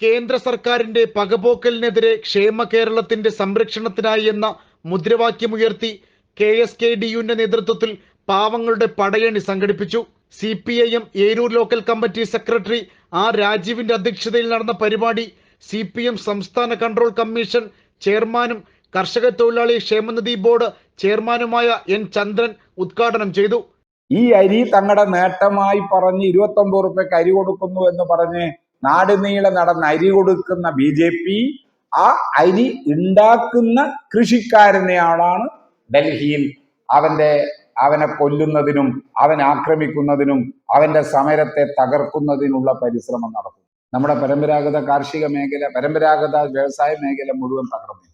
കേന്ദ്ര സർക്കാരിന്റെ പകപോക്കലിനെതിരെ ക്ഷേമ കേരളത്തിന്റെ സംരക്ഷണത്തിനായി എന്ന മുദ്രാവാക്യമുയർത്തി കെ എസ് കെ ഡി യുവിന്റെ നേതൃത്വത്തിൽ പാവങ്ങളുടെ പടയണി സംഘടിപ്പിച്ചു. C P I M Eroor local committee secretary R രാജീവിന്റെ അധ്യക്ഷതയിൽ നടന്ന പരിപാടി സി പി എം സംസ്ഥാന കൺട്രോൾ കമ്മീഷൻ ചെയർമാനും കർഷക തൊഴിലാളി ക്ഷേമനിധി ബോർഡ് ചെയർമാനുമായ എൻ ചന്ദ്രൻ ഉദ്ഘാടനം ചെയ്തു. ഈ അരി തങ്ങളുടെ നേട്ടമായി പറഞ്ഞ് ഇരുപത്തി ഒമ്പത് റുപ്യക്ക് അരി കൊടുക്കുന്നു എന്ന് പറഞ്ഞ് നാട് നീളെ നടന്ന് അരി കൊടുക്കുന്ന ബി ജെ പി ആ അരി ഉണ്ടാക്കുന്ന കൃഷിക്കാരനെയാണ് ഡൽഹിയിൽ. അവന്റെ അവനെ കൊല്ലുന്നതിനും അവൻ ആക്രമിക്കുന്നതിനും അവന്റെ സമരത്തെ തകർക്കുന്നതിനുള്ള പരിശ്രമം നടത്തും നമ്മുടെ പരമ്പരാഗത കാർഷിക മേഖല പരമ്പരാഗത വ്യവസായ മേഖല മുഴുവൻ തകർന്നു.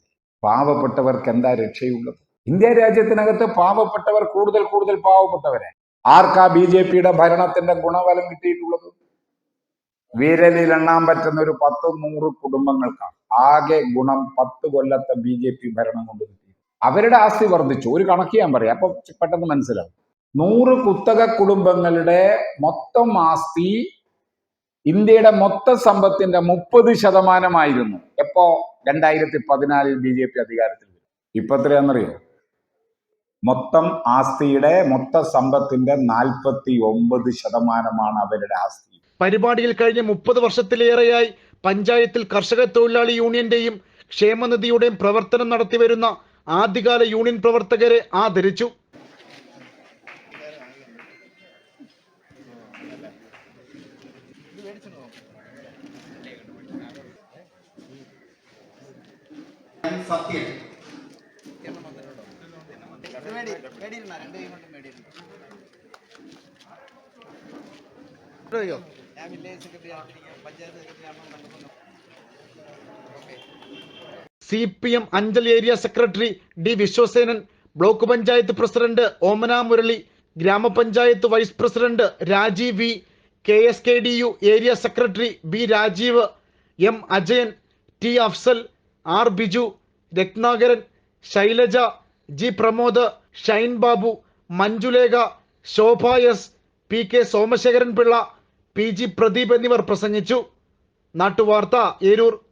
പാവപ്പെട്ടവർക്ക് എന്താ രക്ഷയുള്ളത്? ഇന്ത്യ രാജ്യത്തിനകത്ത് പാവപ്പെട്ടവർ കൂടുതൽ കൂടുതൽ പാവപ്പെട്ടവരെ. ആർക്കാ ബി ജെ പിയുടെ ഭരണത്തിന്റെ ഗുണഫലം കിട്ടിയിട്ടുള്ളത്? വിരലിൽ എണ്ണാൻ പറ്റുന്ന ഒരു പത്ത് നൂറ് കുടുംബങ്ങൾക്കാണ്. ആകെ ഗുണം പത്ത് കൊല്ലത്തെ ബി ജെ പി ഭരണം കൊണ്ട് കിട്ടി. അവരുടെ ആസ്തി വർദ്ധിച്ചു. ഒരു കണക്ക് ഞാൻ പറയാം. അപ്പൊ പെട്ടെന്ന് മനസ്സിലാവും. നൂറ് കുത്തക കുടുംബങ്ങളുടെ മൊത്തം ആസ്തി ഇന്ത്യയുടെ മൊത്തം സമ്പത്തിന്റെ മുപ്പത് ശതമാനമായിരുന്നു. എപ്പോ? രണ്ടായിരത്തി പതിനാലിൽ ബി ജെ പി അധികാരത്തിൽ വരും. ഇപ്പൊ എത്രയാണെന്നറിയോ? മൊത്തം ആസ്തിയുടെ മൊത്ത സമ്പത്തിന്റെ നാൽപ്പത്തി ഒമ്പത് ശതമാനമാണ് അവരുടെ ആസ്തി. പരിപാടിയിൽ കഴിഞ്ഞ മുപ്പത് വർഷത്തിലേറെയായി പഞ്ചായത്തിൽ കർഷക തൊഴിലാളി യൂണിയന്റെയും ക്ഷേമനിധിയുടെയും പ്രവർത്തനം നടത്തിവരുന്ന ആദ്യകാല യൂണിയൻ പ്രവർത്തകരെ ആദരിച്ചു. സത്യം. ഞാൻ വില്ലേജ് സെക്രട്ടറി പഞ്ചായത്ത് സെക്രട്ടറി ആണെന്ന് C P M Anchal area secretary D Viswasenan block panchayat president Omana Murali gramapanchayat vice president Rajeev V K S K D U area secretary B Rajeev M Ajayan T Afsal R Biju Ratnakaran Shailaja G Pramod Shine Babu Manjulekha Shobha S P K Somasekharan Pillai P G Pradeep എന്നിവർ പ്രസംഗിച്ചു. നാട്ടുവാർത്ത ഏരൂർ.